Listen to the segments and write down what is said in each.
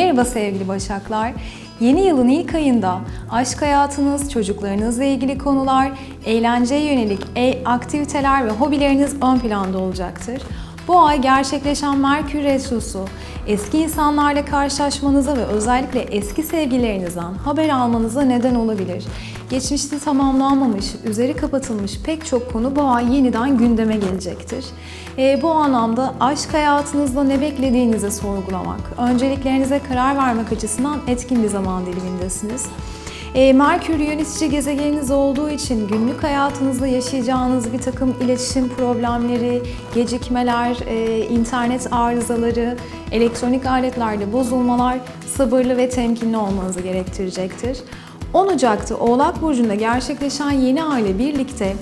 Merhaba sevgili Başaklar. Yeni yılın ilk ayında aşk hayatınız, çocuklarınızla ilgili konular, eğlenceye yönelik e aktiviteler ve hobileriniz ön planda olacaktır. Bu ay gerçekleşen Merkür Retrosu, eski insanlarla karşılaşmanıza ve özellikle eski sevgililerinizden haber almanıza neden olabilir. Geçmişte tamamlanmamış, üzeri kapatılmış pek çok konu bu ay yeniden gündeme gelecektir. E, bu anlamda aşk hayatınızda ne beklediğinizi sorgulamak, önceliklerinize karar vermek açısından etkin bir zaman dilimindesiniz. E, Merkür yönetici gezegeniniz olduğu için günlük hayatınızda yaşayacağınız bir takım iletişim problemleri, gecikmeler, e, internet arızaları, elektronik aletlerde bozulmalar sabırlı ve temkinli olmanızı gerektirecektir. 10 Ocak'ta Oğlak Burcu'nda gerçekleşen yeni ay ile birlikte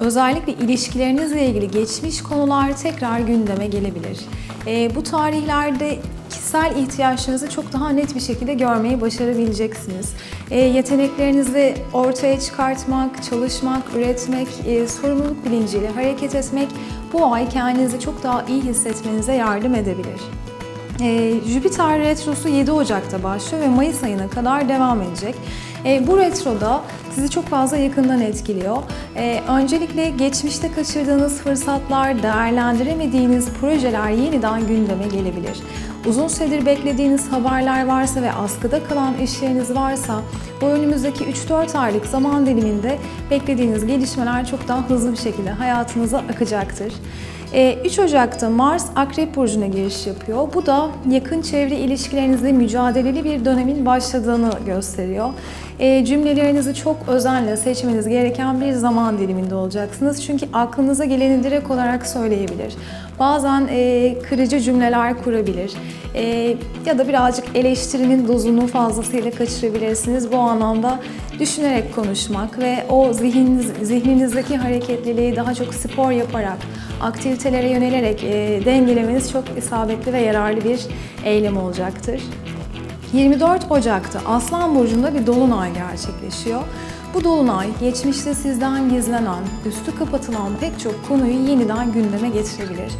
Özellikle ilişkilerinizle ilgili geçmiş konular tekrar gündeme gelebilir. E, bu tarihlerde kişisel ihtiyaçlarınızı çok daha net bir şekilde görmeyi başarabileceksiniz. E, yeteneklerinizi ortaya çıkartmak, çalışmak, üretmek, e, sorumluluk bilinciyle hareket etmek bu ay kendinizi çok daha iyi hissetmenize yardım edebilir. E, Jüpiter Retrosu 7 Ocak'ta başlıyor ve Mayıs ayına kadar devam edecek. E, bu retroda sizi çok fazla yakından etkiliyor. E, öncelikle geçmişte kaçırdığınız fırsatlar, değerlendiremediğiniz projeler yeniden gündeme gelebilir. Uzun süredir beklediğiniz haberler varsa ve askıda kalan işleriniz varsa bu önümüzdeki 3-4 aylık zaman diliminde beklediğiniz gelişmeler çok daha hızlı bir şekilde hayatınıza akacaktır. 3 Ocak'ta Mars Akrep Burcu'na giriş yapıyor. Bu da yakın çevre ilişkilerinizde mücadeleli bir dönemin başladığını gösteriyor. E, cümlelerinizi çok özenle seçmeniz gereken bir zaman diliminde olacaksınız. Çünkü aklınıza geleni direkt olarak söyleyebilir. Bazen e, kırıcı cümleler kurabilir. E, ya da birazcık eleştirinin dozunu fazlasıyla kaçırabilirsiniz. Bu anlamda düşünerek konuşmak ve o zihniniz, zihninizdeki hareketliliği daha çok spor yaparak, aktivitelere yönelerek e, dengelemeniz çok isabetli ve yararlı bir eylem olacaktır. 24 Ocak'ta Aslan Burcu'nda bir dolunay gerçekleşiyor. Bu dolunay geçmişte sizden gizlenen, üstü kapatılan pek çok konuyu yeniden gündeme getirebilir.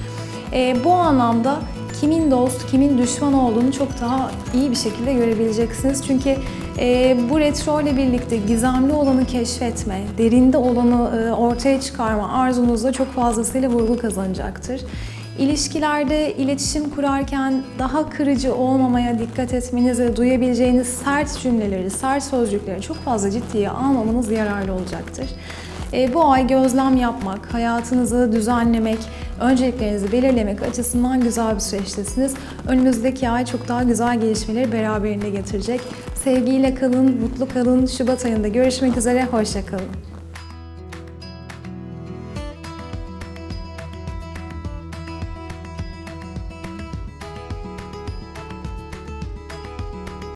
E, bu anlamda kimin dost, kimin düşman olduğunu çok daha iyi bir şekilde görebileceksiniz. Çünkü e, bu retro ile birlikte gizemli olanı keşfetme, derinde olanı e, ortaya çıkarma arzunuzda çok fazlasıyla vurgu kazanacaktır. İlişkilerde iletişim kurarken daha kırıcı olmamaya dikkat etmeniz ve duyabileceğiniz sert cümleleri, sert sözcükleri çok fazla ciddiye almamanız yararlı olacaktır. E, bu ay gözlem yapmak, hayatınızı düzenlemek, önceliklerinizi belirlemek açısından güzel bir süreçtesiniz. Önümüzdeki ay çok daha güzel gelişmeleri beraberinde getirecek. Sevgiyle kalın, mutlu kalın. Şubat ayında görüşmek üzere, hoşça kalın.